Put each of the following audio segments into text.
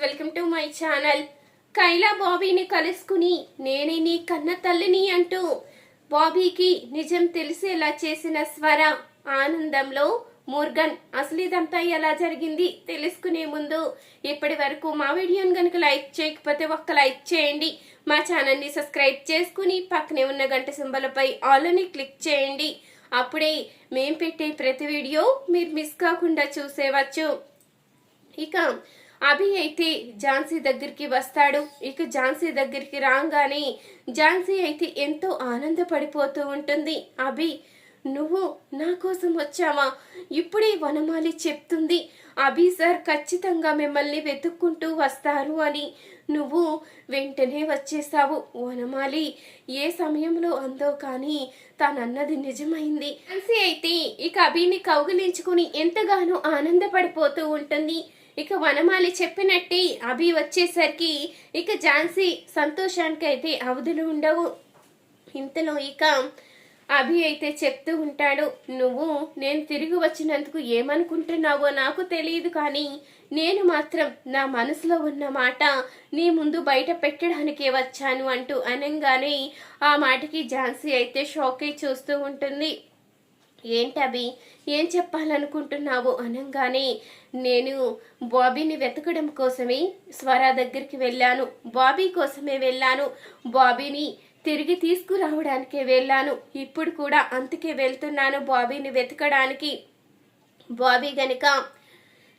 Welcome to my channel. Kaila బాబీని కలుసుకుని నేనే నీ కన్న తల్లిని అంటూ బాబీకి నిజం తెలిసేలా చేసిన స్వర ఆనందంలో ముర్గన్ అసలు ఇదంతా ఎలా జరిగింది తెలుసుకునే ముందు ఇప్పటి వరకు మా వీడియోని కనుక లైక్ చేయకపోతే ఒక్క లైక్ చేయండి. మా ఛానల్ని సబ్స్క్రైబ్ చేసుకుని పక్కనే ఉన్న గంట సింబలపై ఆల్ అని క్లిక్ చేయండి. అప్పుడే మేం పెట్టే ప్రతి వీడియో మీరు మిస్ కాకుండా చూసేవచ్చు. ఇక అభి అయితే ఝాన్సీ దగ్గరికి వస్తాడు. ఇక ఝాన్సీ దగ్గరికి రాగానే ఝాన్సీ అయితే ఎంతో ఆనందపడిపోతూ ఉంటుంది. అభి నువ్వు నా కోసం వచ్చావా? ఇప్పుడే వనమాలి చెప్తుంది. అభి సార్ ఖచ్చితంగా మిమ్మల్ని వెతుక్కుంటూ వస్తారు అని. నువ్వు వెంటనే వచ్చేసావు. వనమాలి ఏ సమయంలో అందో కానీ తానన్నది నిజమైంది. అయితే ఇక అభిని కౌగిలించుకుని ఎంతగానో ఆనందపడిపోతూ ఉంటుంది. ఇక వనమాలి చెప్పినట్టే అభి వచ్చేసరికి ఇక ఝాన్సీ సంతోషానికి అయితే అవధులు ఉండవు. ఇంతలో ఇక అభి అయితే చెప్తూ ఉంటాడు నువ్వు నేను తిరిగి వచ్చినందుకు ఏమనుకుంటున్నావో నాకు తెలియదు కానీ నేను మాత్రం నా మనసులో ఉన్న మాట నీ ముందు బయట పెట్టడానికే వచ్చాను అంటూ అనంగానే ఆ మాటకి ఝాన్సీ అయితే షాక్ అయి చూస్తూ ఉంటుంది. ఏంటి అభి? ఏం చెప్పాలనుకుంటున్నావు? అనగానే నేను బాబీని వెతకడం కోసమే స్వర దగ్గరికి వెళ్ళాను. బాబీ కోసమే వెళ్ళాను. బాబీని తిరిగి తీసుకురావడానికే వెళ్ళాను. ఇప్పుడు కూడా అంతకే వెళ్తున్నాను బాబీని వెతకడానికి. బాబీ గనుక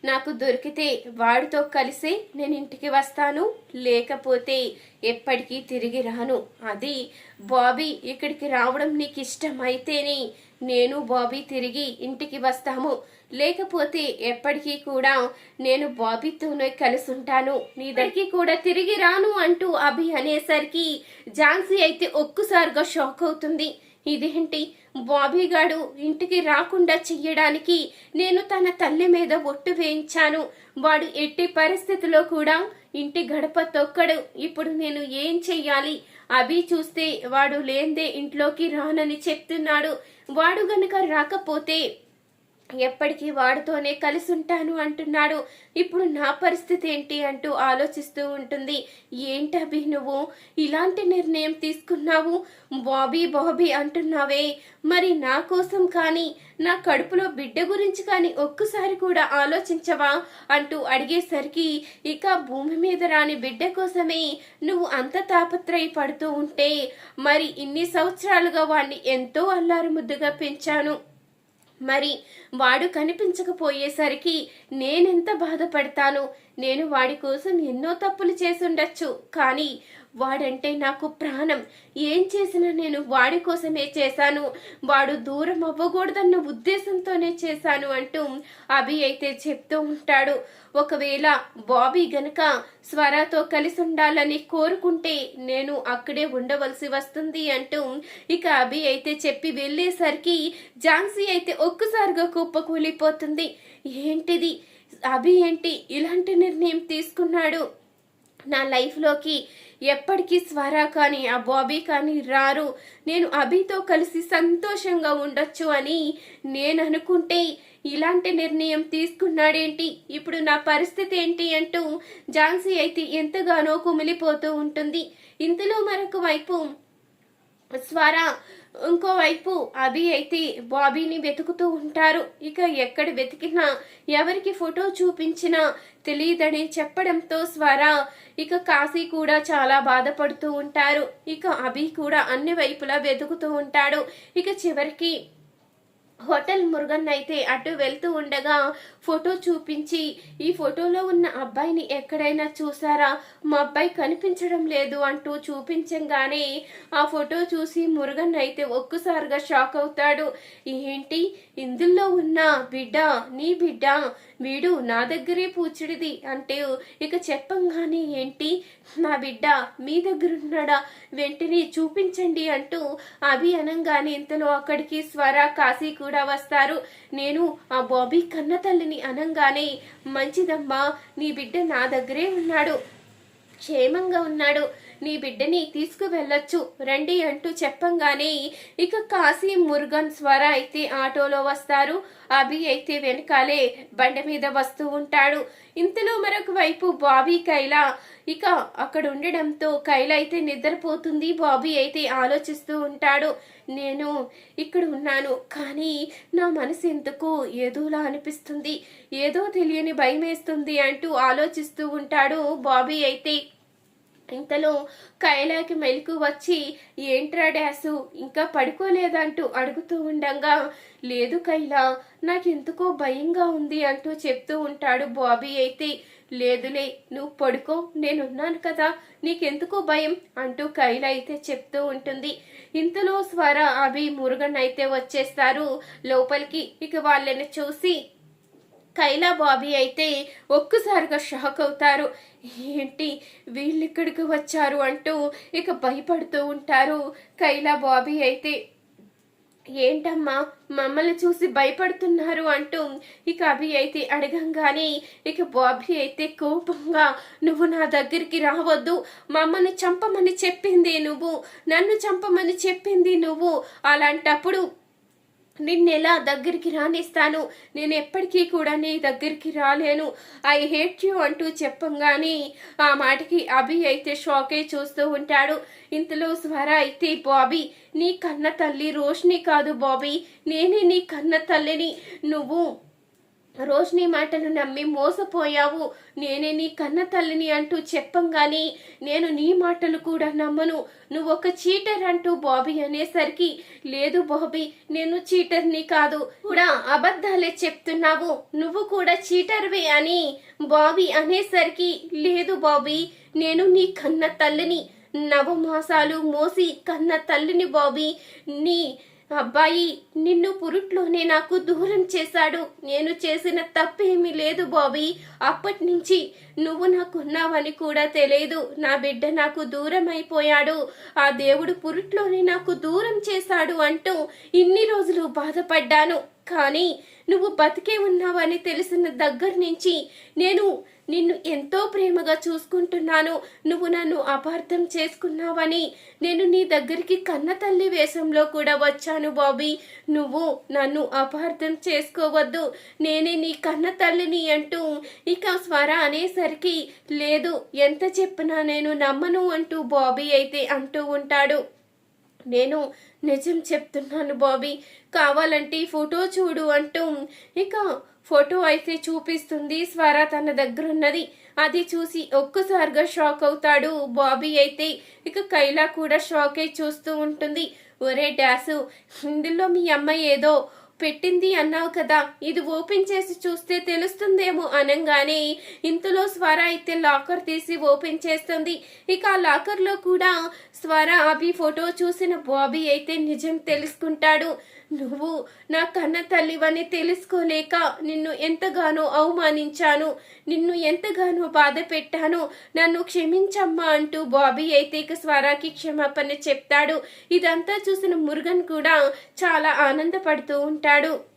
నాకు దొరికితే వాడితో కలిసి నేను ఇంటికి వస్తాను. లేకపోతే ఎప్పటికీ తిరిగి రాను. అది బాబీ ఇక్కడికి రావడం నీకు ఇష్టమైతేనే నేను బాబీ తిరిగి ఇంటికి వస్తాము. లేకపోతే ఎప్పటికీ కూడా నేను బాబీతోనే కలిసి ఉంటాను నీ దగ్గరికి కూడా తిరిగి రాను అంటూ అభి అనేసరికి ఝాన్సీ అయితే ఒక్కసారిగా షాక్ అవుతుంది. ఇదేంటి? బాబీ గాడు ఇంటికి రాకుండా చెయ్యడానికి నేను తన తల్లి మీద ఒట్టు వేయించాను. వాడు ఎట్టి పరిస్థితిలో కూడా ఇంటి గడప తొక్కడు. ఇప్పుడు నేను ఏం చెయ్యాలి? అభి చూస్తే వాడు లేందే ఇంట్లోకి రానని చెప్తున్నాడు. వాడు గనక రాకపోతే ఎప్పటికీ వాడితోనే కలిసి ఉంటాను అంటున్నాడు. ఇప్పుడు నా పరిస్థితి ఏంటి అంటూ ఆలోచిస్తూ ఉంటుంది. ఏంటభి నువ్వు? ఇలాంటి నిర్ణయం తీసుకున్నావు? బాబీ బాబీ అంటున్నావే. మరి నా కోసం కానీ నా కడుపులో బిడ్డ గురించి కానీ ఒక్కసారి కూడా ఆలోచించవా? అంటూ అడిగేసరికి ఇక భూమి మీద రాని బిడ్డ కోసమే నువ్వు అంత తాపత్రయ పడుతూ ఉంటే మరి ఇన్ని సంవత్సరాలుగా వాణ్ణి ఎంతో అల్లారు ముద్దుగా పెంచాను. మరి వాడు కనిపించకపోయేసరికి నేనెంత బాధపడతాను? నేను వాడి కోసం ఎన్నో తప్పులు చేసుండొచ్చు కానీ వాడంటే నాకు ప్రాణం. ఏం చేసినా నేను వాడి కోసమే చేశాను. వాడు దూరం అవ్వకూడదన్న ఉద్దేశంతోనే చేశాను అంటూ అభి అయితే చెప్తూ ఉంటాడు. ఒకవేళ బాబీ గనక స్వరాతో కలిసి ఉండాలని కోరుకుంటే నేను అక్కడే ఉండవలసి వస్తుంది అంటూ ఇక అభి అయితే చెప్పి వెళ్ళేసరికి ఝాన్సీ అయితే ఒక్కసారిగా కుప్పకూలిపోతుంది. ఏంటిది? అభి ఏంటి ఇలాంటి నిర్ణయం తీసుకున్నాడు? నా లైఫ్లోకి ఎప్పటికీ స్వరా కానీ ఆ బాబీ కానీ రారు. నేను అభితో కలిసి సంతోషంగా ఉండొచ్చు అని నేను అనుకుంటే ఇలాంటి నిర్ణయం తీసుకున్నాడేంటి? ఇప్పుడు నా పరిస్థితి ఏంటి అంటూ ఝాన్సీ అయితే ఎంతగానో కుమిలిపోతూ ఉంటుంది. ఇంతలో మరొక వైపు స్వర. ఇంకోవైపు అభి అయితే బాబీని వెతుకుతూ ఉంటారు. ఇక ఎక్కడ వెతికినా ఎవరికి ఫోటో చూపించినా తెలియదని చెప్పడంతో స్వర. ఇక కాశీ కూడా చాలా బాధపడుతూ ఉంటారు. ఇక అభి కూడా అన్ని వైపులా వెతుకుతూ ఉంటాడు. ఇక చివరికి హోటల్ మురుగన్ అయితే అటు వెళ్తూ ఉండగా ఫోటో చూపించి ఈ ఫోటోలో ఉన్న అబ్బాయిని ఎక్కడైనా చూసారా? మా అబ్బాయి కనిపించడం లేదు అంటూ చూపించంగానే ఆ ఫోటో చూసి మురుగన్ అయితే ఒక్కసారిగా షాక్ అవుతాడు. ఏంటి? ఇందులో ఉన్న బిడ్డ? నీ బిడ్డ? వీడు నా దగ్గరే పూచిడిది అంటే ఇక చెప్పంగానే ఏంటి? నా బిడ్డ మీ దగ్గర ఉన్నాడా వెంటనే చూపించండి అంటూ అభి అనంగానే ఇంతలో అక్కడికి స్వర కాశీ కూడా వస్తారు. నేను ఆ బాబీ కన్న తల్లిని అనంగానే మంచిదమ్మా నీ బిడ్డ నా దగ్గరే ఉన్నాడు. క్షేమంగా ఉన్నాడు. నీ బిడ్డని తీసుకువెళ్ళొచ్చు. రండి అంటూ చెప్పంగానే ఇక కాశీ మురుగన్ స్వర అయితే ఆటోలో వస్తారు. అభి అయితే వెనకాలే బండి మీద వస్తూ ఉంటాడు. ఇంతలో మరొక వైపు బాబీ కైలా. ఇక అక్కడ ఉండడంతో కైల అయితే నిద్రపోతుంది. బాబీ అయితే ఆలోచిస్తూ ఉంటాడు. నేను ఇక్కడ ఉన్నాను కానీ నా మనసు ఎందుకు ఏదోలా అనిపిస్తుంది. ఏదో తెలియని భయం వేస్తుంది అంటూ ఆలోచిస్తూ ఉంటాడు బాబీ అయితే. ఇంతలో కైలాకి మెలకు వచ్చి ఏంట్రా డాసు ఇంకా పడుకోలేదంటూ అడుగుతూ ఉండంగా లేదు కైలా నాకెందుకో భయంగా ఉంది అంటూ చెప్తూ ఉంటాడు బాబీ అయితే. లేదులే నువ్వు పడుకో నేనున్నాను కదా నీకెందుకో భయం అంటూ కైల అయితే చెప్తూ ఉంటుంది. ఇంతలో స్వర అభి మురుగన్ అయితే వచ్చేస్తారు లోపలికి ఇక వాళ్ళని చూసి కైలా బాబీ అయితే ఒక్కసారిగా షాక్ అవుతారు. ఏంటి వీళ్ళు ఇక్కడికి వచ్చారు అంటూ ఇక భయపడుతూ ఉంటారు కైలా బాబీ అయితే. ఏంటమ్మా మమ్మల్ని చూసి భయపడుతున్నారు అంటూ ఇక అభి అయితే అడగంగానే ఇక బాబీ అయితే కోపంగా నువ్వు నా దగ్గరికి రావద్దు మమ్మల్ని చంపమని చెప్పింది నువ్వు నన్ను చంపమని చెప్పింది నువ్వు అలాంటప్పుడు నిన్నెలా దగ్గరికి రానిస్తాను? నేను ఎప్పటికీ కూడా నీ దగ్గరికి రాలేను. ఐ హేట్ యూ అంటూ చెప్పంగానే ఆ మాటకి అభి అయితే షాకే చూస్తూ ఉంటాడు. ఇంతలో స్వర అయితే బాబీ నీ కన్న తల్లి రోషిని కాదు బాబీ. నేనే నీ కన్న తల్లిని. నువ్వు రోషిని మాటలు నమ్మి మోసపోయావు. నేనే నీ కన్న తల్లిని అంటూ చెప్పంగాని నేను నీ మాటలు కూడా నమ్మను. నువ్వు ఒక చీటర్ అంటూ బాబీ అనేసరికి లేదు బాబీ నేను చీటర్ని కాదు. కూడా అబద్ధాలే చెప్తున్నావు. నువ్వు కూడా చీటర్వే అని బాబీ అనేసరికి లేదు బాబీ నేను నీ కన్న తల్లిని నవమాసాలు మోసి కన్న తల్లిని బాబీ నీ అబ్బాయి నిన్ను పురుట్లోనే నాకు దూరం చేశాడు. నేను చేసిన తప్పేమీ లేదు బాబీ. అప్పటి నుంచి నువ్వు నాకున్నావని కూడా తెలియదు. నా బిడ్డ నాకు దూరం అయిపోయాడు ఆ దేవుడు పురుట్లోనే నాకు దూరం చేశాడు అంటూ ఇన్ని రోజులు బాధపడ్డాను. కానీ నువ్వు బతికే ఉన్నావని తెలిసిన దగ్గర నుంచి నేను నిన్ను ఎంతో ప్రేమగా చూసుకుంటున్నాను. నువ్వు నన్ను అపార్థం చేసుకున్నావని నేను నీ దగ్గరికి కన్న తల్లి వేషంలో కూడా వచ్చాను బాబీ. నువ్వు నన్ను అపార్థం చేసుకోవద్దు. నేనే నీ కన్న తల్లిని అంటూ ఇక స్వర అనేసరికి లేదు ఎంత చెప్పినా నేను నమ్మను అంటూ బాబీ అయితే అంటూ ఉంటాడు. నేను నిజం చెప్తున్నాను బాబీ. కావాలంటే ఈ ఫోటో చూడు అంటూ ఇక ఫోటో అయితే చూపిస్తుంది. స్వర తన దగ్గర ఉన్నది అది చూసి ఒక్కసారిగా షాక్ అవుతాడు బాబీ అయితే. ఇక కైలా కూడా షాక్ అయి చూస్తూ ఉంటుంది. ఒరే డాసు ఇందులో మీ అమ్మ ఏదో పెట్టింది అన్నావు కదా. ఇది ఓపెన్ చేసి చూస్తే తెలుస్తుందేమో అనగానే ఇంతలో స్వర అయితే లాకర్ తీసి ఓపెన్ చేస్తుంది. ఇక ఆ లాకర్లో కూడా స్వర అభి ఫోటో చూసిన బాబీ అయితే నిజం తెలుసుకుంటాడు. నువ్వు నా కన్న తల్లివని తెలుసుకోలేక నిన్ను ఎంతగానో అవమానించాను. నిన్ను ఎంతగానో బాధ పెట్టాను. నన్ను క్షమించమ్మా అంటూ బాబీ అయితే ఇక స్వరాకి క్షమాపణ చెప్తాడు. ఇదంతా చూసిన మురుగన్ కూడా చాలా ఆనందపడుతూ ఉంటాడు.